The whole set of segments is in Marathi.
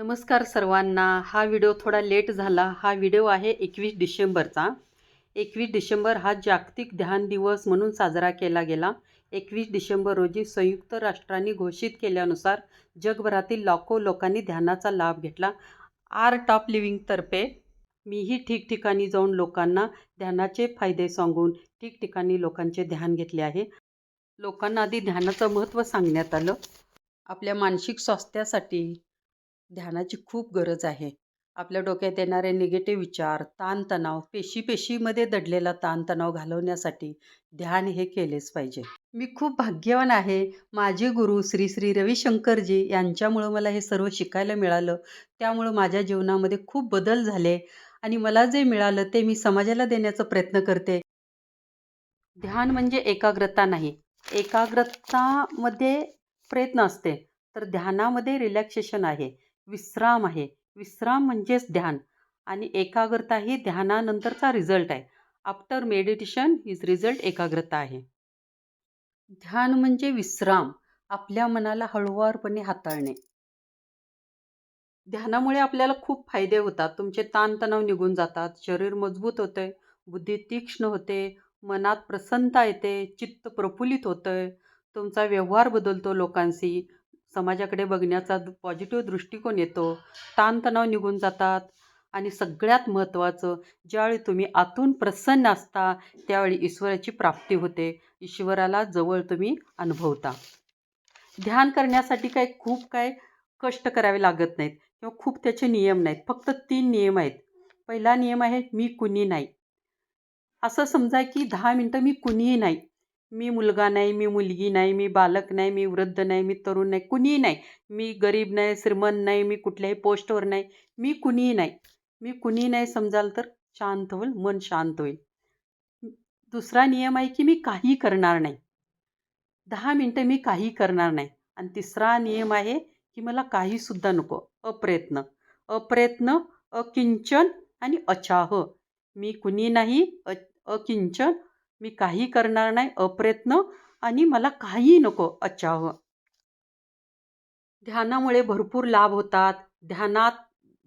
नमस्कार सर्वांना. हा व्हिडिओ थोडा लेट झाला. हा व्हिडिओ आहे एकवीस डिसेंबरचा. एकवीस डिसेंबर हा जागतिक ध्यान दिवस म्हणून साजरा केला गेला. एकवीस डिसेंबर रोजी संयुक्त राष्ट्रांनी घोषित केल्यानुसार जगभरातील लाखो लोकांनी ध्यानाचा लाभ घेतला. आर्ट ऑफ लिव्हिंगतर्फे मीही ठिकठिकाणी जाऊन लोकांना ध्यानाचे फायदे सांगून ठिकठिकाणी लोकांचे ध्यान घेतले आहे. लोकांना आधी ध्यानाचं महत्त्व सांगण्यात आलं. आपल्या मानसिक स्वास्थ्यासाठी ध्यानाची खूप गरज आहे. आपल्या डोक्यात येणारे निगेटिव्ह विचार ताणतणाव पेशी पेशीमध्ये दडलेला ताणतणाव घालवण्यासाठी ध्यान हे केलेच पाहिजे. मी खूप भाग्यवान आहे. माझे गुरु श्री श्री रविशंकरजी यांच्यामुळं मला हे सर्व शिकायला मिळालं. त्यामुळं माझ्या जीवनामध्ये खूप बदल झाले आणि मला जे मिळालं ते मी समाजाला देण्याचा प्रयत्न करते. ध्यान म्हणजे एकाग्रता नाही. एकाग्रतामध्ये प्रयत्न असते. तर ध्यानामध्ये रिलॅक्सेशन आहे. विश्राम आहे. विश्राम म्हणजेच ध्यान. आणि एकाग्रता ही ध्यानानंतरचा रिझल्ट आहे. आफ्टर मेडिटेशन हिज रिझल्ट एकाग्रता आहे. ध्यान म्हणजे विश्राम आपल्या मनाला हळुवारपणे हाताळणे. ध्यानामुळे आपल्याला खूप फायदे होतात. तुमचे ताणतणाव निघून जातात. शरीर मजबूत होते बुद्धी तीक्ष्ण होते. मनात प्रसन्नता येते. चित्त प्रफुल्लित होतं तुमचा व्यवहार बदलतो लोकांशी. समाजाकडे बघण्याचा पॉझिटिव्ह दृष्टिकोन येतो. ताणतणाव निघून जातात. आणि सगळ्यात महत्त्वाचं ज्यावेळी तुम्ही आतून प्रसन्न असता त्यावेळी ईश्वराची प्राप्ती होते. ईश्वराला जवळ तुम्ही अनुभवता. ध्यान करण्यासाठी काय खूप काय कष्ट करावे लागत नाहीत किंवा खूप त्याचे नियम नाहीत. फक्त तीन नियम आहेत. पहिला नियम आहे मी कुणी नाही. असं समजा की दहा मिनटं मी कुणीही नाही. मी मुलगा नाही मी मुलगी नाही मी बालक नाही मी वृद्ध नाही मी तरुण नाही कुणीही नाही. मी गरीब नाही श्रीमंत नाही मी कुठल्याही पोस्टवर नाही मी कुणीही नाही. मी कुणीही नाही समजाल तर शांत होईल मन शांत होईल. दुसरा नियम आहे की मी काही करणार नाही. दहा मिनटं मी काही करणार नाही. आणि तिसरा नियम आहे की मला काहीसुद्धा नको. अप्रयत्न. अप्रयत्न अकिंचन आणि अचाह. मी कुणी नाही अ अकिंचन मी काही करणार नाही अप्रयत्न आणि मला काही नको अचाव ध्यानामुळे भरपूर लाभ होतात. ध्यानात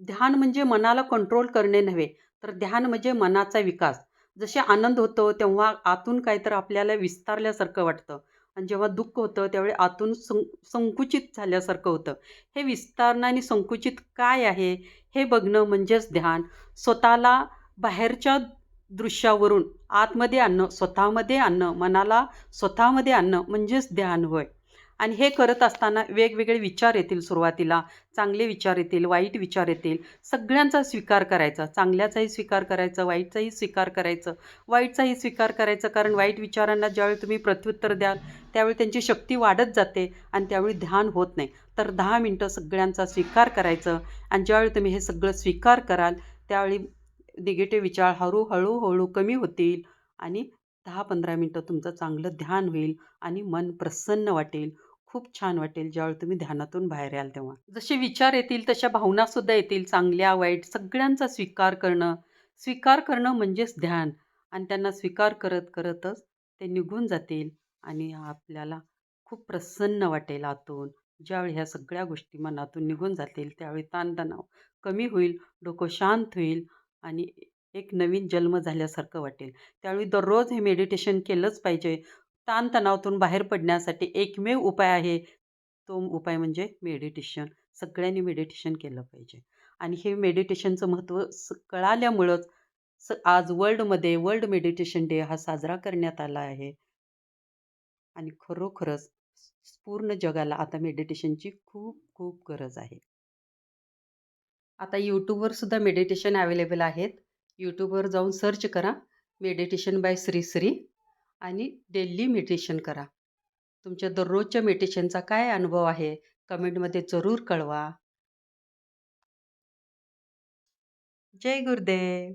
ध्यान म्हणजे मनाला कंट्रोल करणे नव्हे तर ध्यान म्हणजे मनाचा विकास. जसे आनंद होतो तेव्हा आतून काहीतर आपल्याला विस्तारल्यासारखं वाटतं. आणि जेव्हा दुःख होतं त्यावेळी आतून सं संकुचित झाल्यासारखं होतं. हे विस्तारणं आणि संकुचित काय आहे हे बघणं म्हणजेच ध्यान. स्वतःला बाहेरच्या दृश्यावरून आतमध्ये आणणं स्वतःमध्ये आणणं मनाला स्वतःमध्ये आणणं म्हणजेच ध्यान होय आणि हे करत असताना वेगवेगळे विचार येतील सुरुवातीला. चांगले विचार येतील वाईट विचार येतील. सगळ्यांचा स्वीकार करायचा. चांगल्याचाही स्वीकार करायचा वाईटचाही स्वीकार करायचं. वाईटचाही स्वीकार करायचं कारण वाईट विचारांना ज्यावेळी तुम्ही प्रत्युत्तर द्याल त्यावेळी त्यांची शक्ती वाढत जाते आणि त्यावेळी ध्यान होत नाही. तर दहा मिनटं सगळ्यांचा स्वीकार करायचं आणि ज्यावेळी तुम्ही हे सगळं स्वीकार कराल त्यावेळी निगेटिव्ह विचार हळू हळूहळू कमी होतील आणि दहा पंधरा मिनटं तुमचं चांगलं ध्यान होईल आणि मन प्रसन्न वाटेल. खूप छान वाटेल ज्यावेळी तुम्ही ध्यानातून बाहेर याल तेव्हा. जसे विचार येतील तशा भावनासुद्धा येतील चांगल्या वाईट सगळ्यांचा स्वीकार करणं. स्वीकार करणं म्हणजेच ध्यान आणि त्यांना स्वीकार करत करतच ते निघून जातील आणि आपल्याला खूप प्रसन्न वाटेल आतून. ज्यावेळी ह्या सगळ्या गोष्टी मनातून निघून जातील त्यावेळी ताणतणाव कमी होईल डोकं शांत होईल आणि एक नवीन जन्म झाल्यासारखं वाटेल. त्यावेळी दररोज हे मेडिटेशन केलंच पाहिजे. ताणतणावातून बाहेर पडण्यासाठी एकमेव उपाय आहे. तो उपाय म्हणजे मेडिटेशन सगळ्यांनी मेडिटेशन केलं पाहिजे. आणि हे मेडिटेशनचं महत्त्व स कळाल्यामुळंच स आज वर्ल्डमध्ये वर्ल्ड मेडिटेशन डे हा साजरा करण्यात आला आहे. आणि खरोखरच पूर्ण जगाला आता मेडिटेशनची खूप खूप गरज आहे. आता यूट्यूबवर सुद्धा मेडिटेशन अवेलेबल आहेत. यूट्यूबवर जाऊन सर्च करा. मेडिटेशन बाय श्री श्री आणि डेली मेडिटेशन करा. तुमच्या दररोजच्या मेडिटेशनचा काय अनुभव आहे? कमेंटमध्ये जरूर कळवा. जय गुरुदेव!